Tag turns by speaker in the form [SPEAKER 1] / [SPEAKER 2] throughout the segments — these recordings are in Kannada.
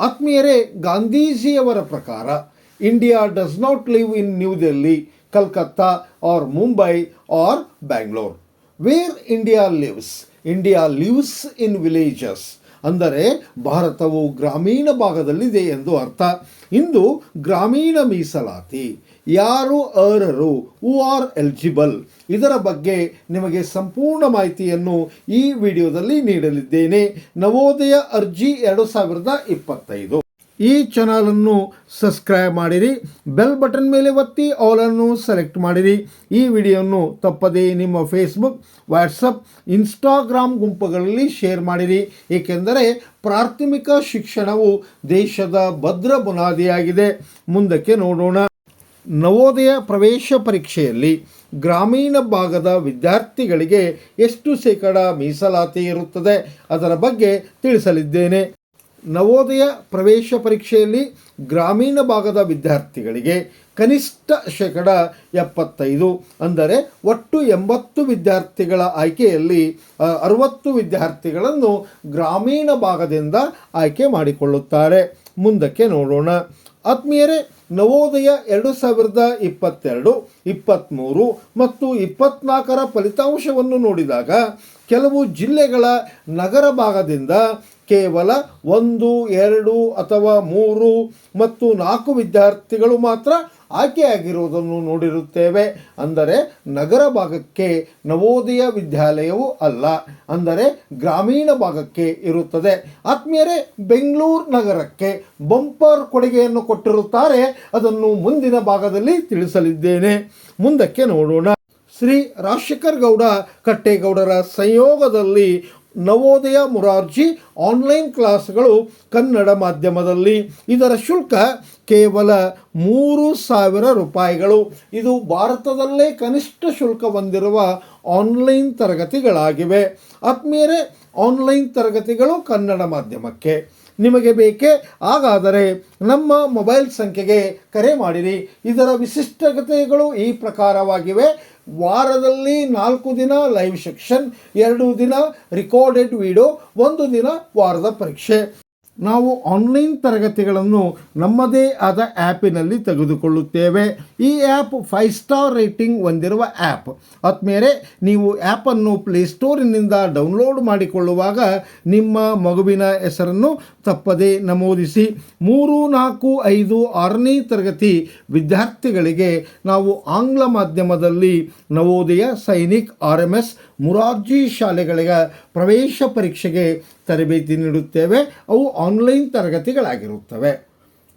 [SPEAKER 1] ಆತ್ಮೀಯರೇ, ಗಾಂಧೀಜಿಯವರ ಪ್ರಕಾರ, India does not live in New Delhi, Calcutta or Mumbai or Bangalore. Where India lives India lives in villages ಅಂದರೆ, ಭಾರತವು ಗ್ರಾಮೀಣ ಭಾಗದಲ್ಲಿದೆ ಎಂದು ಅರ್ಥ. ಇಂದು ಗ್ರಾಮೀಣ ಮೀಸಲಾತಿ. ಯಾರು ಅರ್ಹರು ಹೂ ಆರ್ ಎಲಿಜಿಬಲ್ ಇದರ ಬಗ್ಗೆ ನಿಮಗೆ ಸಂಪೂರ್ಣ ಮಾಹಿತಿಯನ್ನು ಈ ವಿಡಿಯೋದಲ್ಲಿ ನೀಡಲಿದ್ದೇನೆ. ನವೋದಯ ಅರ್ಜಿ ಎರಡು ಸಾವಿರದ ಇಪ್ಪತ್ತೈದು. ಈ ಚಾನಲನ್ನು ಸಬ್ಸ್ಕ್ರೈಬ್ ಮಾಡಿರಿ ಬೆಲ್ ಬಟನ್ ಮೇಲೆ ಒತ್ತಿ ಆಲನ್ನು ಸೆಲೆಕ್ಟ್ ಮಾಡಿರಿ. ಈ ವಿಡಿಯೋವನ್ನು ತಪ್ಪದೇ ನಿಮ್ಮ ಫೇಸ್ಬುಕ್ ವಾಟ್ಸಪ್ ಇನ್ಸ್ಟಾಗ್ರಾಮ್ ಗುಂಪುಗಳಲ್ಲಿ ಶೇರ್ ಮಾಡಿರಿ. ಏಕೆಂದರೆ ಪ್ರಾಥಮಿಕ ಶಿಕ್ಷಣವು ದೇಶದ ಭದ್ರ ಬುನಾದಿಯಾಗಿದೆ. ಮುಂದಕ್ಕೆ ನೋಡೋಣ. ನವೋದಯ ಪ್ರವೇಶ ಪರೀಕ್ಷೆಯಲ್ಲಿ ಗ್ರಾಮೀಣ ಭಾಗದ ವಿದ್ಯಾರ್ಥಿಗಳಿಗೆ ಎಷ್ಟು ಶೇಕಡ ಮೀಸಲಾತಿ ಇರುತ್ತದೆ ಅದರ ಬಗ್ಗೆ ತಿಳಿಸಲಿದ್ದೇನೆ. ನವೋದಯ ಪ್ರವೇಶ ಪರೀಕ್ಷೆಯಲ್ಲಿ ಗ್ರಾಮೀಣ ಭಾಗದ ವಿದ್ಯಾರ್ಥಿಗಳಿಗೆ ಕನಿಷ್ಠ ಶೇಕಡ ಎಪ್ಪತ್ತೈದು ಅಂದರೆ ಒಟ್ಟು ಎಂಬತ್ತು ವಿದ್ಯಾರ್ಥಿಗಳ ಆಯ್ಕೆಯಲ್ಲಿ ಅರುವತ್ತು ವಿದ್ಯಾರ್ಥಿಗಳನ್ನು ಗ್ರಾಮೀಣ ಭಾಗದಿಂದ ಆಯ್ಕೆ ಮಾಡಿಕೊಳ್ಳುತ್ತಾರೆ. ಮುಂದಕ್ಕೆ ನೋಡೋಣ. ಆತ್ಮೀಯರೇ ನವೋದಯ ಎರಡು ಸಾವಿರದ ಇಪ್ಪತ್ತೆರಡು ಇಪ್ಪತ್ತ್ಮೂರು ಮತ್ತು ಇಪ್ಪತ್ನಾಲ್ಕರ ಫಲಿತಾಂಶವನ್ನು ನೋಡಿದಾಗ ಕೆಲವು ಜಿಲ್ಲೆಗಳ ನಗರ ಭಾಗದಿಂದ ಕೇವಲ ಒಂದು, ಎರಡು ಅಥವಾ ಮೂರು ಮತ್ತು ನಾಲ್ಕು ವಿದ್ಯಾರ್ಥಿಗಳು ಮಾತ್ರ ಆಯ್ಕೆಯಾಗಿರುವುದನ್ನು ನೋಡಿರುತ್ತೇವೆ. ಅಂದರೆ ನಗರ ಭಾಗಕ್ಕೆ ನವೋದಯ ವಿದ್ಯಾಲಯವು ಅಲ್ಲ. ಅಂದರೆ ಗ್ರಾಮೀಣ ಭಾಗಕ್ಕೆ ಇರುತ್ತದೆ. ಆತ್ಮೀಯರೇ, ಬೆಂಗಳೂರು ನಗರಕ್ಕೆ ಬಂಪರ್ ಕೊಡುಗೆಯನ್ನು ಕೊಟ್ಟಿರುತ್ತಾರೆ. ಅದನ್ನು ಮುಂದಿನ ಭಾಗದಲ್ಲಿ ತಿಳಿಸಲಿದ್ದೇನೆ. ಮುಂದಕ್ಕೆ ನೋಡೋಣ. ಶ್ರೀ ರಾಜಶೇಖರ್ ಗೌಡ ಕಟ್ಟೇಗೌಡರ ಸಂಯೋಗದಲ್ಲಿ ನವೋದಯ ಮುರಾರ್ಜಿ ಆನ್ಲೈನ್ ಕ್ಲಾಸ್ಗಳು ಕನ್ನಡ ಮಾಧ್ಯಮದಲ್ಲಿ. ಇದರ ಶುಲ್ಕ ಕೇವಲ ಮೂರು ಸಾವಿರ ರೂಪಾಯಿಗಳು. ಇದು ಭಾರತದಲ್ಲೇ ಕನಿಷ್ಠ ಶುಲ್ಕ ಹೊಂದಿರುವ ಆನ್ಲೈನ್ ತರಗತಿಗಳಾಗಿವೆ. ಆತ್ಮೀಯರೇ, ಆನ್ಲೈನ್ ತರಗತಿಗಳು ಕನ್ನಡ ಮಾಧ್ಯಮಕ್ಕೆ. ನಿಮಗೆ ಬೇಕೇ? ಹಾಗಾದರೆ ನಮ್ಮ ಮೊಬೈಲ್ ಸಂಖ್ಯೆಗೆ ಕರೆ ಮಾಡಿರಿ. ಇದರ ವಿಶಿಷ್ಟತೆಗಳು ಈ ಪ್ರಕಾರವಾಗಿವೆ. ವಾರದಲ್ಲಿ ನಾಲ್ಕು ದಿನ ಲೈವ್ ಸೆಕ್ಷನ್ ಎರಡು ದಿನ ರಿಕಾರ್ಡೆಡ್ ವಿಡಿಯೋ ಒಂದು ದಿನ ವಾರದ ಪರೀಕ್ಷೆ. ನಾವು ಆನ್ಲೈನ್ ತರಗತಿಗಳನ್ನು ನಮ್ಮದೇ ಆದ ಆ್ಯಪಿನಲ್ಲಿ ತೆಗೆದುಕೊಳ್ಳುತ್ತೇವೆ. ಈ ಆ್ಯಪ್ ಫೈವ್ ಸ್ಟಾರ್ ರೇಟಿಂಗ್ ಹೊಂದಿರುವ ಆ್ಯಪ್ ಆದ್ಮೇಲೆ ನೀವು ಆ್ಯಪನ್ನು ಪ್ಲೇಸ್ಟೋರಿನಿಂದ ಡೌನ್ಲೋಡ್ ಮಾಡಿಕೊಳ್ಳುವಾಗ ನಿಮ್ಮ ಮಗುವಿನ ಹೆಸರನ್ನು ತಪ್ಪದೇ ನಮೂದಿಸಿ ಮೂರು ನಾಲ್ಕು ಐದು ಆರನೇ ತರಗತಿ ವಿದ್ಯಾರ್ಥಿಗಳಿಗೆ ನಾವು ಆಂಗ್ಲ ಮಾಧ್ಯಮದಲ್ಲಿ Navodaya Sainik R M S Murarji ಶಾಲೆಗಳಿಗೆ ಪ್ರವೇಶ ಪರೀಕ್ಷೆಗೆ ತರಬೇತಿ ನೀಡುತ್ತೇವೆ. ಅವು ಆನ್ಲೈನ್ ತರಗತಿಗಳಾಗಿರುತ್ತವೆ.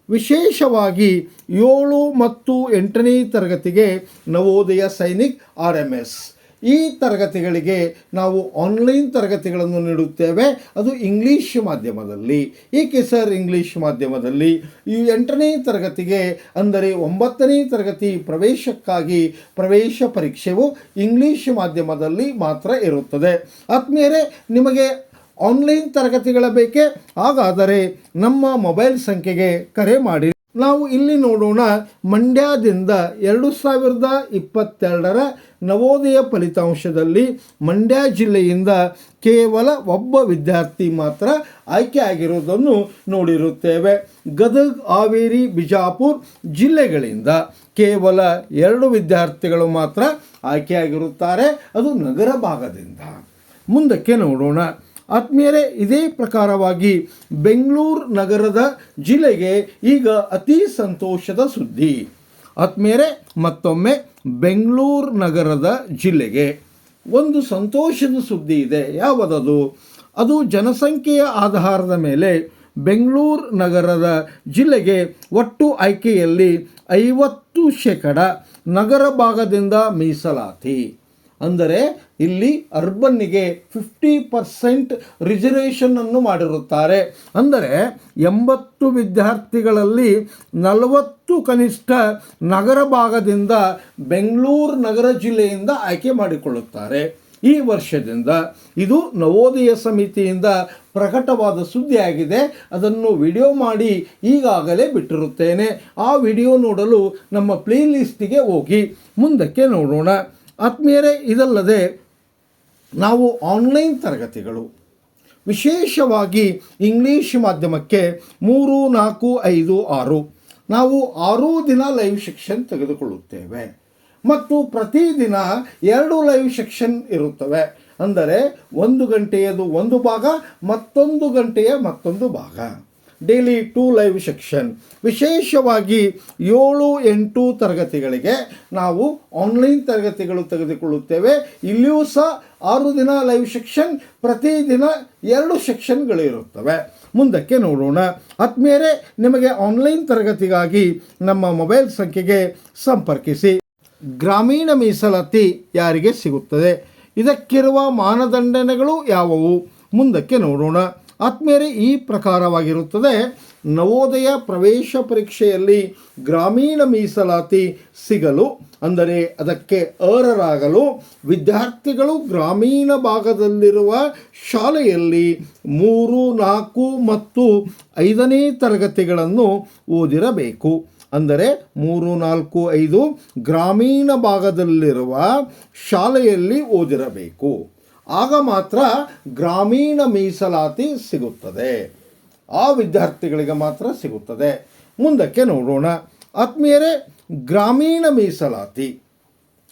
[SPEAKER 1] ವಿಶೇಷವಾಗಿ ಏಳು ಮತ್ತು ಎಂಟನೇ ತರಗತಿಗೆ Navodaya Sainik R M S. ಈ ತರಗತಿಗಳಿಗೆ ನಾವು ಆನ್ಲೈನ್ ತರಗತಿಗಳನ್ನು ನೀಡುತ್ತೇವೆ. ಅದು ಇಂಗ್ಲೀಷ್ ಮಾಧ್ಯಮದಲ್ಲಿ. ಏಕೆ ಸರ್ ಇಂಗ್ಲೀಷ್ ಮಾಧ್ಯಮದಲ್ಲಿ? ಈ ಎಂಟನೇ ತರಗತಿಗೆ ಅಂದರೆ ಒಂಬತ್ತನೇ ತರಗತಿ ಪ್ರವೇಶಕ್ಕಾಗಿ ಪ್ರವೇಶ ಪರೀಕ್ಷೆಯು ಇಂಗ್ಲೀಷ್ ಮಾಧ್ಯಮದಲ್ಲಿ ಮಾತ್ರ ಇರುತ್ತದೆ. ಆತ್ಮೀಯರೇ, ನಿಮಗೆ ಆನ್ಲೈನ್ ತರಗತಿಗಳ ಬೇಕೆ? ಹಾಗಾದರೆ ನಮ್ಮ ಮೊಬೈಲ್ ಸಂಖ್ಯೆಗೆ ಕರೆ ಮಾಡಿ. ನಾವು ಇಲ್ಲಿ ನೋಡೋಣ ಮಂಡ್ಯದಿಂದ ಎರಡು ಸಾವಿರದ ಇಪ್ಪತ್ತೆರಡರ ನವೋದಯ ಫಲಿತಾಂಶದಲ್ಲಿ ಮಂಡ್ಯ ಜಿಲ್ಲೆಯಿಂದ ಕೇವಲ ಒಬ್ಬ ವಿದ್ಯಾರ್ಥಿ ಮಾತ್ರ ಆಯ್ಕೆ ಆಗಿರುವುದನ್ನು ನೋಡಿರುತ್ತೇವೆ. ಗದಗ್, ಹಾವೇರಿ, ಬಿಜಾಪುರ್ ಜಿಲ್ಲೆಗಳಿಂದ ಕೇವಲ ಎರಡು ವಿದ್ಯಾರ್ಥಿಗಳು ಮಾತ್ರ ಆಯ್ಕೆಯಾಗಿರುತ್ತಾರೆ ಅದು ನಗರ ಭಾಗದಿಂದ. ಮುಂದಕ್ಕೆ ನೋಡೋಣ. ಆತ್ಮೀಯರೇ, ಇದೇ ಪ್ರಕಾರವಾಗಿ ಬೆಂಗಳೂರು ನಗರದ ಜಿಲ್ಲೆಗೆ ಈಗ ಅತಿ ಸಂತೋಷದ ಸುದ್ದಿ. ಆತ್ಮೀಯರೇ, ಮತ್ತೊಮ್ಮೆ ಬೆಂಗಳೂರು ನಗರದ ಜಿಲ್ಲೆಗೆ ಒಂದು ಸಂತೋಷದ ಸುದ್ದಿ ಇದೆ. ಯಾವುದದು? ಅದು ಜನಸಂಖ್ಯೆಯ ಆಧಾರದ ಮೇಲೆ ಬೆಂಗಳೂರು ನಗರದ ಜಿಲ್ಲೆಗೆ ಒಟ್ಟು ಆಯ್ಕೆಯಲ್ಲಿ ಐವತ್ತು ಶೇಕಡ ನಗರ ಭಾಗದಿಂದ ಮೀಸಲಾತಿ. ಅಂದರೆ ಇಲ್ಲಿ ಅರ್ಬನ್ನಿಗೆ ಫಿಫ್ಟಿ ಪರ್ಸೆಂಟ್ ರಿಸರ್ವೇಷನನ್ನು ಮಾಡಿರುತ್ತಾರೆ. ಅಂದರೆ ಎಂಬತ್ತು ವಿದ್ಯಾರ್ಥಿಗಳಲ್ಲಿ ನಲವತ್ತು ಕನಿಷ್ಠ ನಗರ ಭಾಗದಿಂದ ಬೆಂಗಳೂರು ನಗರ ಜಿಲ್ಲೆಯಿಂದ ಆಯ್ಕೆ ಮಾಡಿಕೊಳ್ಳುತ್ತಾರೆ. ಈ ವರ್ಷದಿಂದ ಇದು ನವೋದಯ ಸಮಿತಿಯಿಂದ ಪ್ರಕಟವಾದ ಸುದ್ದಿಯಾಗಿದೆ. ಅದನ್ನು ವಿಡಿಯೋ ಮಾಡಿ ಈಗಾಗಲೇ ಬಿಟ್ಟಿರುತ್ತೇನೆ. ಆ ವಿಡಿಯೋ ನೋಡಲು ನಮ್ಮ ಪ್ಲೇಲಿಸ್ಟಿಗೆ ಹೋಗಿ. ಮುಂದಕ್ಕೆ ನೋಡೋಣ. ಆತ್ಮೀಯರೇ, ಇದಲ್ಲದೆ ನಾವು ಆನ್ಲೈನ್ ತರಗತಿಗಳು, ವಿಶೇಷವಾಗಿ ಇಂಗ್ಲೀಷ್ ಮಾಧ್ಯಮಕ್ಕೆ ಮೂರು, ನಾಲ್ಕು, ಐದು, ಆರು, ನಾವು ಆರು ದಿನ ಲೈವ್ ಸೆಕ್ಷನ್ ತೆಗೆದುಕೊಳ್ಳುತ್ತೇವೆ. ಮತ್ತು ಪ್ರತಿದಿನ ಎರಡು ಲೈವ್ ಸೆಕ್ಷನ್ ಇರುತ್ತವೆ. ಅಂದರೆ ಒಂದು ಗಂಟೆಯದು ಒಂದು ಭಾಗ, ಮತ್ತೊಂದು ಗಂಟೆಯ ಮತ್ತೊಂದು ಭಾಗ. ಡೈಲಿ ಟೂ ಲೈವ್ ಸೆಕ್ಷನ್ ವಿಶೇಷವಾಗಿ ಏಳು ಎಂಟು ತರಗತಿಗಳಿಗೆ ನಾವು ಆನ್ಲೈನ್ ತರಗತಿಗಳು ತೆಗೆದುಕೊಳ್ಳುತ್ತೇವೆ. ಇಲ್ಲಿಯೂ ಸಹ ಆರು ದಿನ ಲೈವ್ ಸೆಕ್ಷನ್ ಪ್ರತಿದಿನ ಎರಡು ಸೆಕ್ಷನ್ಗಳಿರುತ್ತವೆ ಮುಂದಕ್ಕೆ ನೋಡೋಣ. ಆತ್ಮೀಯರೇ, ನಿಮಗೆ ಆನ್ಲೈನ್ ತರಗತಿಗಾಗಿ ನಮ್ಮ ಮೊಬೈಲ್ ಸಂಖ್ಯೆಗೆ ಸಂಪರ್ಕಿಸಿ. ಗ್ರಾಮೀಣ ಮೀಸಲಾತಿ ಯಾರಿಗೆ ಸಿಗುತ್ತದೆ? ಇದಕ್ಕಿರುವ ಮಾನದಂಡನೆಗಳು ಯಾವುವು? ಮುಂದಕ್ಕೆ ನೋಡೋಣ. ಆತ್ಮೀಯರೇ ಈ ಪ್ರಕಾರವಾಗಿರುತ್ತದೆ. ನವೋದಯ ಪ್ರವೇಶ ಪರೀಕ್ಷೆಯಲ್ಲಿ ಗ್ರಾಮೀಣ ಮೀಸಲಾತಿ ಸಿಗಲು, ಅಂದರೆ ಅದಕ್ಕೆ ಅರ್ಹರಾಗಲು, ವಿದ್ಯಾರ್ಥಿಗಳು ಗ್ರಾಮೀಣ ಭಾಗದಲ್ಲಿರುವ ಶಾಲೆಯಲ್ಲಿ ಮೂರು, ನಾಲ್ಕು ಮತ್ತು ಐದನೇ ತರಗತಿಗಳನ್ನು ಓದಿರಬೇಕು. ಅಂದರೆ ಮೂರು, ನಾಲ್ಕು, ಐದು ಗ್ರಾಮೀಣ ಭಾಗದಲ್ಲಿರುವ ಶಾಲೆಯಲ್ಲಿ ಓದಿರಬೇಕು. ಆಗ ಮಾತ್ರ ಗ್ರಾಮೀಣ ಮೀಸಲಾತಿ ಸಿಗುತ್ತದೆ. ಆ ವಿದ್ಯಾರ್ಥಿಗಳಿಗೆ ಮಾತ್ರ ಸಿಗುತ್ತದೆ. ಮುಂದಕ್ಕೆ ನೋಡೋಣ. ಆತ್ಮೀಯರೇ, ಗ್ರಾಮೀಣ ಮೀಸಲಾತಿ.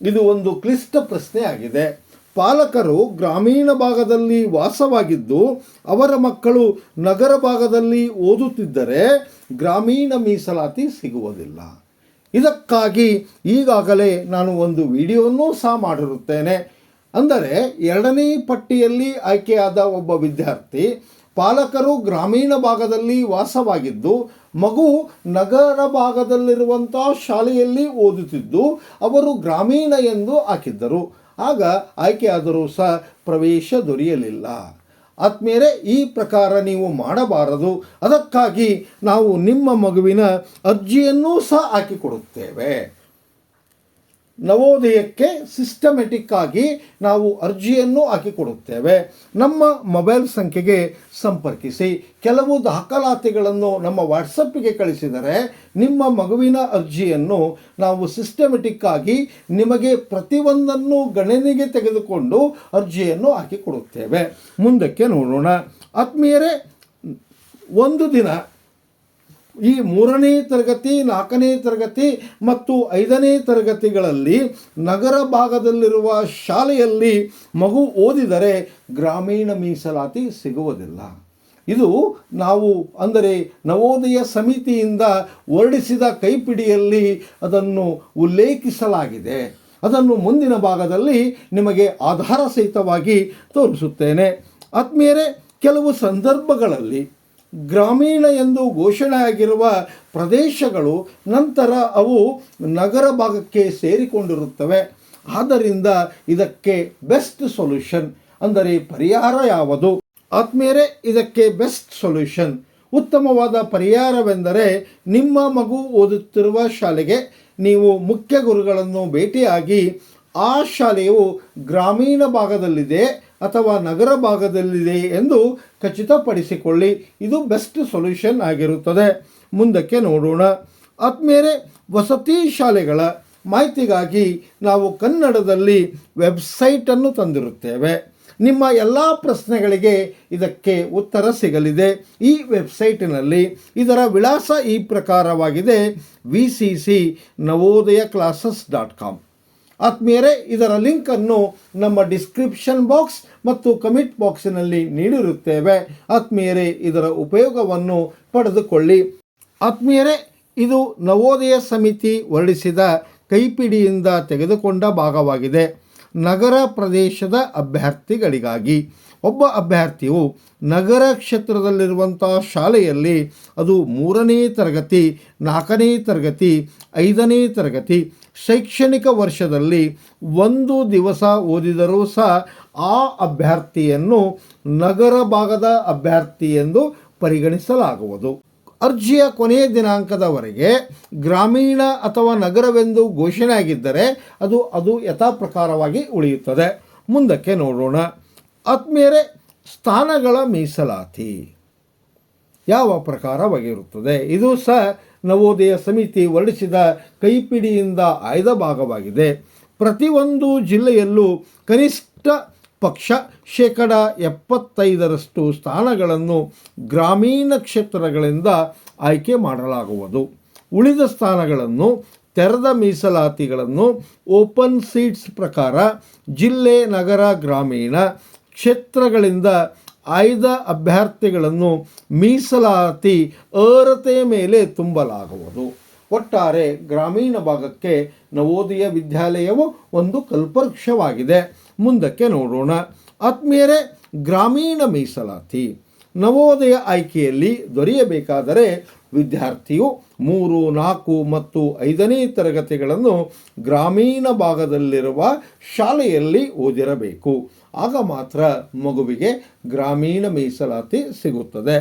[SPEAKER 1] ಇದು ಒಂದು ಕ್ಲಿಷ್ಟ ಪ್ರಶ್ನೆಯಾಗಿದೆ. ಪಾಲಕರು ಗ್ರಾಮೀಣ ಭಾಗದಲ್ಲಿ ವಾಸವಾಗಿದ್ದು, ಅವರ ಮಕ್ಕಳು ನಗರ ಭಾಗದಲ್ಲಿ ಓದುತ್ತಿದ್ದರೆ ಗ್ರಾಮೀಣ ಮೀಸಲಾತಿ ಸಿಗುವುದಿಲ್ಲ. ಇದಕ್ಕಾಗಿ ಈಗಾಗಲೇ ನಾನು ಒಂದು ವಿಡಿಯೋವನ್ನೂ ಸಹ ಮಾಡಿರುತ್ತೇನೆ. ಅಂದರೆ ಎರಡನೇ ಪಟ್ಟಿಯಲ್ಲಿ ಆಯ್ಕೆಯಾದ ಒಬ್ಬ ವಿದ್ಯಾರ್ಥಿ, ಪಾಲಕರು ಗ್ರಾಮೀಣ ಭಾಗದಲ್ಲಿ ವಾಸವಾಗಿದ್ದು, ಮಗು ನಗರ ಭಾಗದಲ್ಲಿರುವಂಥ ಶಾಲೆಯಲ್ಲಿ ಓದುತ್ತಿದ್ದು, ಅವರು ಗ್ರಾಮೀಣ ಎಂದು ಹಾಕಿದ್ದರು. ಆಗ ಆಯ್ಕೆಯಾದರೂ ಸಹ ಪ್ರವೇಶ ದೊರೆಯಲಿಲ್ಲ. ಆತ್ಮೀಯರೇ, ಈ ಪ್ರಕಾರ ನೀವು ಮಾಡಬಾರದು. ಅದಕ್ಕಾಗಿ ನಾವು ನಿಮ್ಮ ಮಗುವಿನ ಅರ್ಜಿಯನ್ನೂ ಸಹ ಹಾಕಿಕೊಡುತ್ತೇವೆ. ನವೋದಯಕ್ಕೆ ಸಿಸ್ಟಮೆಟಿಕ್ ಆಗಿ ನಾವು ಅರ್ಜಿಯನ್ನು ಹಾಕಿಕೊಡುತ್ತೇವೆ. ನಮ್ಮ ಮೊಬೈಲ್ ಸಂಖ್ಯೆಗೆ ಸಂಪರ್ಕಿಸಿ. ಕೆಲವು ದಾಖಲಾತಿಗಳನ್ನು ನಮ್ಮ ವಾಟ್ಸಪ್ಪಿಗೆ ಕಳಿಸಿದರೆ ನಿಮ್ಮ ಮಗುವಿನ ಅರ್ಜಿಯನ್ನು ನಾವು ಸಿಸ್ಟಮೆಟಿಕ್ ಆಗಿ ನಿಮಗೆ ಪ್ರತಿಯೊಂದನ್ನು ಗಣನೆಗೆ ತೆಗೆದುಕೊಂಡು ಅರ್ಜಿಯನ್ನು ಹಾಕಿಕೊಡುತ್ತೇವೆ. ಮುಂದಕ್ಕೆ ನೋಡೋಣ. ಆತ್ಮೀಯರೇ, ಒಂದು ದಿನ ಈ ಮೂರನೇ ತರಗತಿ, ನಾಲ್ಕನೇ ತರಗತಿ ಮತ್ತು ಐದನೇ ತರಗತಿಗಳಲ್ಲಿ ನಗರ ಭಾಗದಲ್ಲಿರುವ ಶಾಲೆಯಲ್ಲಿ ಮಗು ಓದಿದರೆ ಗ್ರಾಮೀಣ ಮೀಸಲಾತಿ ಸಿಗುವುದಿಲ್ಲ. ಇದು ನಾವು ಅಂದರೆ ನವೋದಯ ಸಮಿತಿಯಿಂದ ಹೊರಡಿಸಿದ ಕೈಪಿಡಿಯಲ್ಲಿ ಅದನ್ನು ಉಲ್ಲೇಖಿಸಲಾಗಿದೆ. ಅದನ್ನು ಮುಂದಿನ ಭಾಗದಲ್ಲಿ ನಿಮಗೆ ಆಧಾರ ಸಹಿತವಾಗಿ ತೋರಿಸುತ್ತೇನೆ. ಆತ್ಮೀಯರೇ, ಕೆಲವು ಸಂದರ್ಭಗಳಲ್ಲಿ ಗ್ರಾಮೀಣ ಎಂದು ಘೋಷಣೆ ಆಗಿರುವ ಪ್ರದೇಶಗಳು ನಂತರ ಅವು ನಗರ ಭಾಗಕ್ಕೆ ಸೇರಿಕೊಂಡಿರುತ್ತವೆ. ಆದ್ದರಿಂದ ಇದಕ್ಕೆ ಬೆಸ್ಟ್ ಸೊಲ್ಯೂಷನ್ ಅಂದರೆ ಪರಿಹಾರ ಯಾವುದು? ಆತ್ಮೀಯರೇ, ಇದಕ್ಕೆ ಬೆಸ್ಟ್ ಸೊಲ್ಯೂಷನ್. ಉತ್ತಮವಾದ ಪರಿಹಾರವೆಂದರೆ ನಿಮ್ಮ ಮಗು ಓದುತ್ತಿರುವ ಶಾಲೆಗೆ ನೀವು ಮುಖ್ಯ ಗುರುಗಳನ್ನು ಭೇಟಿಯಾಗಿ ಆ ಶಾಲೆಯು ಗ್ರಾಮೀಣ ಭಾಗದಲ್ಲಿದೆ. ಅಥವಾ ನಗರ ಭಾಗದಲ್ಲಿದೆ ಎಂದು ಖಚಿತಪಡಿಸಿಕೊಳ್ಳಿ. ಇದು ಬೆಸ್ಟ್ ಸೊಲ್ಯೂಷನ್ ಆಗಿರುತ್ತದೆ. ಮುಂದಕ್ಕೆ ನೋಡೋಣ. ಆದ್ಮೇಲೆ ವಸತಿ ಶಾಲೆಗಳ ಮಾಹಿತಿಗಾಗಿ ನಾವು ಕನ್ನಡದಲ್ಲಿ ವೆಬ್ಸೈಟನ್ನು ತಂದಿರುತ್ತೇವೆ. ನಿಮ್ಮ ಎಲ್ಲ ಪ್ರಶ್ನೆಗಳಿಗೆ ಇದಕ್ಕೆ ಉತ್ತರ ಸಿಗಲಿದೆ. ಈ ವೆಬ್ಸೈಟಿನಲ್ಲಿ ಇದರ ವಿಳಾಸ ಈ ಪ್ರಕಾರವಾಗಿದೆ. V C C Navodaya classes dot com ಆತ್ಮೀಯರೇ, ಇದರ ಲಿಂಕನ್ನು ನಮ್ಮ ಡಿಸ್ಕ್ರಿಪ್ಷನ್ ಬಾಕ್ಸ್ ಮತ್ತು ಕಮಿಟ್ ಬಾಕ್ಸಿನಲ್ಲಿ ನೀಡಿರುತ್ತೇವೆ. ಆತ್ಮೀಯರೇ, ಇದರ ಉಪಯೋಗವನ್ನು ಪಡೆದುಕೊಳ್ಳಿ. ಆತ್ಮೀಯರೇ, ಇದು ನವೋದಯ ಸಮಿತಿ ಹೊರಡಿಸಿದ ಕೈಪಿಡಿಯಿಂದ ತೆಗೆದುಕೊಂಡ ಭಾಗವಾಗಿದೆ. ನಗರ ಪ್ರದೇಶದ ಅಭ್ಯರ್ಥಿಗಳಿಗಾಗಿ ಒಬ್ಬ ಅಭ್ಯರ್ಥಿಯು ನಗರ ಕ್ಷೇತ್ರದಲ್ಲಿರುವಂಥ ಶಾಲೆಯಲ್ಲಿ ಅದು ಮೂರನೇ ತರಗತಿ, ನಾಲ್ಕನೇ ತರಗತಿ, ಐದನೇ ತರಗತಿ, ಶೈಕ್ಷಣಿಕ ವರ್ಷದಲ್ಲಿ ಒಂದು ದಿವಸ ಓದಿದರೂ ಸಹ ಆ ಅಭ್ಯರ್ಥಿಯನ್ನು ನಗರ ಭಾಗದ ಅಭ್ಯರ್ಥಿ ಎಂದು ಪರಿಗಣಿಸಲಾಗುವುದು. ಅರ್ಜಿಯ ಕೊನೆಯ ದಿನಾಂಕದವರೆಗೆ ಗ್ರಾಮೀಣ ಅಥವಾ ನಗರವೆಂದು ಘೋಷಣೆ ಆಗಿದ್ದರೆ ಅದು ಅದು ಯಥಾಪ್ರಕಾರವಾಗಿ ಉಳಿಯುತ್ತದೆ. ಮುಂದಕ್ಕೆ ನೋಡೋಣ. ಆತ್ಮೀಯರೇ ಸ್ಥಾನಗಳ ಮೀಸಲಾತಿ. ಯಾವ ಪ್ರಕಾರವಾಗಿರುತ್ತದೆ ಇದು ಸಹ ನವೋದಯ ಸಮಿತಿ ಹೊರಡಿಸಿದ ಕೈಪಿಡಿಯಿಂದ ಆಯ್ದ ಭಾಗವಾಗಿದೆ. ಪ್ರತಿಯೊಂದು ಜಿಲ್ಲೆಯಲ್ಲೂ ಕನಿಷ್ಠ ಪಕ್ಷ ಶೇಕಡ ಎಪ್ಪತ್ತೈದರಷ್ಟು ಸ್ಥಾನಗಳನ್ನು ಗ್ರಾಮೀಣ ಕ್ಷೇತ್ರಗಳಿಂದ ಆಯ್ಕೆ ಮಾಡಲಾಗುವುದು. ಉಳಿದ ಸ್ಥಾನಗಳನ್ನು ತೆರೆದ ಮೀಸಲಾತಿಗಳನ್ನು ಓಪನ್ ಸೀಟ್ಸ್ ಪ್ರಕಾರ ಜಿಲ್ಲೆ, ನಗರ, ಗ್ರಾಮೀಣ ಕ್ಷೇತ್ರಗಳಿಂದ ಆಯ್ದ ಅಭ್ಯರ್ಥಿಗಳನ್ನು ಮೀಸಲಾತಿ ಅರ್ಹತೆ ಮೇಲೆ ತುಂಬಲಾಗುವುದು. ಒಟ್ಟಾರೆ ಗ್ರಾಮೀಣ ಭಾಗಕ್ಕೆ ನವೋದಯ ವಿದ್ಯಾಲಯವು ಒಂದು ಕಲ್ಪವೃಕ್ಷವಾಗಿದೆ. ಮುಂದಕ್ಕೆ ನೋಡೋಣ. ಆತ್ಮೀಯರೇ, ಗ್ರಾಮೀಣ ಮೀಸಲಾತಿ. ನವೋದಯ ಆಯ್ಕೆಯಲ್ಲಿ ದೊರೆಯಬೇಕಾದರೆ ವಿದ್ಯಾರ್ಥಿಯು ಮೂರು, ನಾಲ್ಕು ಮತ್ತು ಐದನೇ ತರಗತಿಗಳನ್ನು ಗ್ರಾಮೀಣ ಭಾಗದಲ್ಲಿರುವ ಶಾಲೆಯಲ್ಲಿ ಓದಿರಬೇಕು. ಆಗ ಮಾತ್ರ ಮಗುವಿಗೆ ಗ್ರಾಮೀಣ ಮೀಸಲಾತಿ ಸಿಗುತ್ತದೆ.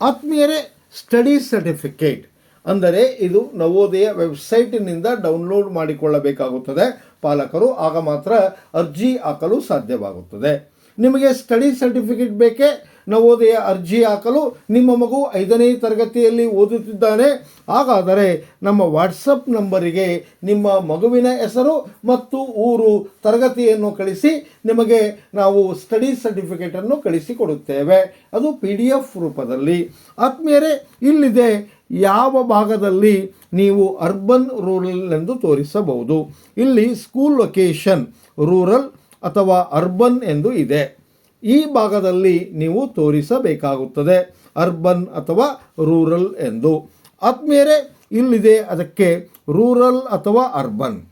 [SPEAKER 1] ಆತ್ಮೀಯರೇ, ಸ್ಟಡಿ ಸರ್ಟಿಫಿಕೇಟ್ ಅಂದರೆ ಇದು ನವೋದಯ ವೆಬ್ಸೈಟಿನಿಂದ ಡೌನ್ಲೋಡ್ ಮಾಡಿಕೊಳ್ಳಬೇಕಾಗುತ್ತದೆ. ಪಾಲಕರು ಆಗ ಮಾತ್ರ ಅರ್ಜಿ ಹಾಕಲು ಸಾಧ್ಯವಾಗುತ್ತದೆ. ನಿಮಗೆ ಸ್ಟಡಿ ಸರ್ಟಿಫಿಕೇಟ್ ಬೇಕೇ? ನವೋದಯ ಅರ್ಜಿ ಹಾಕಲು ನಿಮ್ಮ ಮಗು ಐದನೇ ತರಗತಿಯಲ್ಲಿ ಓದುತ್ತಿದ್ದಾನೆ. ಹಾಗಾದರೆ ನಮ್ಮ ವಾಟ್ಸಪ್ ನಂಬರಿಗೆ ನಿಮ್ಮ ಮಗುವಿನ ಹೆಸರು ಮತ್ತು ಊರು, ತರಗತಿಯನ್ನು ಕಳಿಸಿ. ನಿಮಗೆ ನಾವು ಸ್ಟಡಿ ಸರ್ಟಿಫಿಕೇಟನ್ನು ಕಳಿಸಿಕೊಡುತ್ತೇವೆ. ಅದು ಪಿ ಡಿ ಎಫ್ ರೂಪದಲ್ಲಿ. ಆತ್ಮೀಯರೇ, ಇಲ್ಲಿದೆ ಯಾವ ಭಾಗದಲ್ಲಿ ನೀವು ಅರ್ಬನ್ ರೂರಲ್ ಎಂದು ತೋರಿಸಬಹುದು. ಇಲ್ಲಿ ಸ್ಕೂಲ್ ಲೊಕೇಶನ್ ರೂರಲ್ ಅಥವಾ ಅರ್ಬನ್ ಎಂದು ಇದೆ. ಈ ಭಾಗದಲ್ಲಿ ನೀವು ತೋರಿಸಬೇಕಾಗುತ್ತದೆ ಅರ್ಬನ್ ಅಥವಾ ರೂರಲ್ ಎಂದು. ಆದ್ಮೇಲೆ ಇಲ್ಲಿದೆ ಅದಕ್ಕೆ ರೂರಲ್ ಅಥವಾ ಅರ್ಬನ್.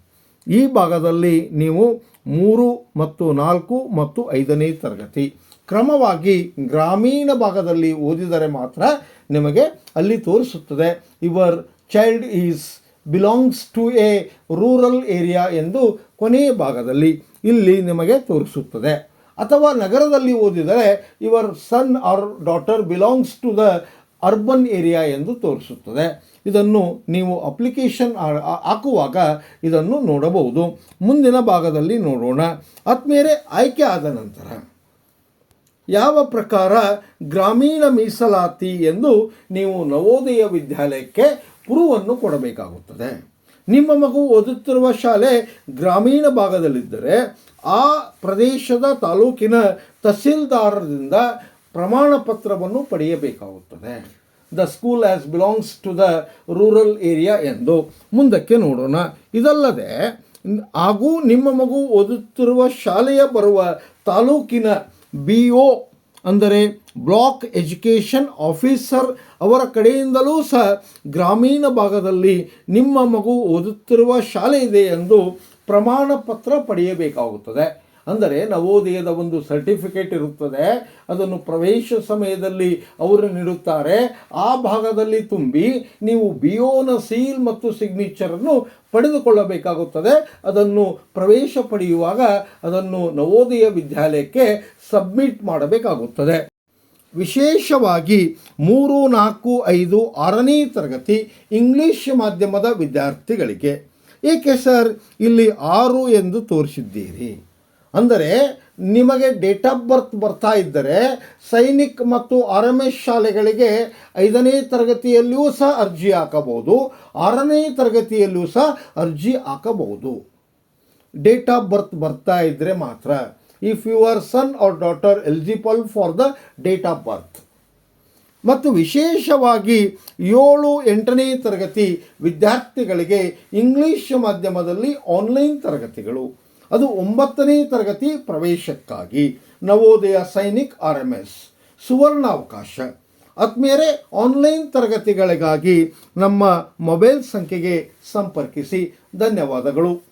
[SPEAKER 1] ಈ ಭಾಗದಲ್ಲಿ ನೀವು ಮೂರು ಮತ್ತು ನಾಲ್ಕು ಮತ್ತು ಐದನೇ ತರಗತಿ. ಕ್ರಮವಾಗಿ ಗ್ರಾಮೀಣ ಭಾಗದಲ್ಲಿ ಓದಿದರೆ ಮಾತ್ರ ನಿಮಗೆ ಅಲ್ಲಿ ತೋರಿಸುತ್ತದೆ. Your child is belongs to a rural area ಎಂದು ಕೊನೆಯ ಭಾಗದಲ್ಲಿ ಇಲ್ಲಿ ನಿಮಗೆ ತೋರಿಸುತ್ತದೆ. ಅಥವಾ ನಗರದಲ್ಲಿ ಓದಿದರೆ your son or daughter belongs to the urban area ಎಂದು ತೋರಿಸುತ್ತದೆ. ಇದನ್ನು ನೀವು ಅಪ್ಲಿಕೇಶನ್ ಹಾಕುವಾಗ ಇದನ್ನು ನೋಡಬಹುದು. ಮುಂದಿನ ಭಾಗದಲ್ಲಿ ನೋಡೋಣ. ಆತ್ಮೀಯರೇ, ಆಯ್ಕೆ ಆದ ನಂತರ ಯಾವ ಪ್ರಕಾರ ಗ್ರಾಮೀಣ ಮೀಸಲಾತಿ ಎಂದು ನೀವು ನವೋದಯ ವಿದ್ಯಾಲಯಕ್ಕೆ ಪುರುವನ್ನು ಕೊಡಬೇಕಾಗುತ್ತದೆ. ನಿಮ್ಮ ಮಗು ಓದುತ್ತಿರುವ ಶಾಲೆ ಗ್ರಾಮೀಣ ಭಾಗದಲ್ಲಿದ್ದರೆ ಆ ಪ್ರದೇಶದ ತಾಲೂಕಿನ ತಹಸೀಲ್ದಾರರಿಂದ ಪ್ರಮಾಣ ಪತ್ರವನ್ನು ಪಡೆಯಬೇಕಾಗುತ್ತದೆ. The school as belongs to the rural area ಎಂದು ಮುಂದಕ್ಕೆ ನೋಡೋಣ. ಇದಲ್ಲದೆ, ಹಾಗೂ ನಿಮ್ಮ ಮಗು ಓದುತ್ತಿರುವ ಶಾಲೆಯ ಬರುವ ತಾಲೂಕಿನ ಬಿ ಒ ಅಂದರೆ ಬ್ಲಾಕ್ ಎಜುಕೇಷನ್ ಆಫೀಸರ್ ಅವರ ಕಡೆಯಿಂದಲೂ ಸಹ ಗ್ರಾಮೀಣ ಭಾಗದಲ್ಲಿ ನಿಮ್ಮ ಮಗು ಓದುತ್ತಿರುವ ಶಾಲೆ ಇದೆ ಎಂದು ಪ್ರಮಾಣ ಪತ್ರ ಪಡೆಯಬೇಕಾಗುತ್ತದೆ. ಅಂದರೆ ನವೋದಯದ ಒಂದು ಸರ್ಟಿಫಿಕೇಟ್ ಇರುತ್ತದೆ. ಅದನ್ನು ಪ್ರವೇಶ ಸಮಯದಲ್ಲಿ ಅವರು ನೀಡುತ್ತಾರೆ. ಆ ಭಾಗದಲ್ಲಿ ತುಂಬಿ ನೀವು ಬಿ ಒನ ಸೀಲ್ ಮತ್ತು ಸಿಗ್ನೇಚರನ್ನು ಪಡೆದುಕೊಳ್ಳಬೇಕಾಗುತ್ತದೆ. ಅದನ್ನು ಪ್ರವೇಶ ಪಡೆಯುವಾಗ ಅದನ್ನು ನವೋದಯ ವಿದ್ಯಾಲಯಕ್ಕೆ ಸಬ್ಮಿಟ್ ಮಾಡಬೇಕಾಗುತ್ತದೆ. ವಿಶೇಷವಾಗಿ ಮೂರು ನಾಲ್ಕು ಐದು ಆರನೇ ತರಗತಿ ಇಂಗ್ಲಿಷ್ ಮಾಧ್ಯಮದ ವಿದ್ಯಾರ್ಥಿಗಳಿಗೆ. ಏಕೆ ಸರ್? ಇಲ್ಲಿ ಆರು ಎಂದು ತೋರಿಸಿದ್ದೀರಿ. ಅಂದರೆ ನಿಮಗೆ ಡೇಟ್ ಆಫ್ ಬರ್ತ್ ಬರ್ತಾ ಇದ್ದರೆ ಸೈನಿಕ್ ಮತ್ತು ಆರ್ ಎಂ ಎಸ್ ಶಾಲೆಗಳಿಗೆ ಐದನೇ ತರಗತಿಯಲ್ಲಿಯೂ ಸಹ ಅರ್ಜಿ ಹಾಕಬಹುದು, ಆರನೇ ತರಗತಿಯಲ್ಲೂ ಸಹ ಅರ್ಜಿ ಹಾಕಬಹುದು. ಡೇಟ್ ಆಫ್ ಬರ್ತ್ ಬರ್ತಾ ಇದ್ದರೆ ಮಾತ್ರ if your son or daughter eligible for the date of birth ಮತ್ತು ವಿಶೇಷವಾಗಿ ಏಳು ಎಂಟನೇ ತರಗತಿ ವಿದ್ಯಾರ್ಥಿಗಳಿಗೆ ಇಂಗ್ಲಿಷ್ ಮಾಧ್ಯಮದಲ್ಲಿ ಆನ್ಲೈನ್ ತರಗತಿಗಳು. ಅದು ಒಂಬತ್ತನೇ ತರಗತಿ ಪ್ರವೇಶಕ್ಕಾಗಿ. Navodaya Sainik R M S ಸುವರ್ಣಾವಕಾಶ ಆದ್ಮೇಲೆ ಆನ್ಲೈನ್ ತರಗತಿಗಳಿಗಾಗಿ ನಮ್ಮ ಮೊಬೈಲ್ ಸಂಖ್ಯೆಗೆ ಸಂಪರ್ಕಿಸಿ. ಧನ್ಯವಾದಗಳು.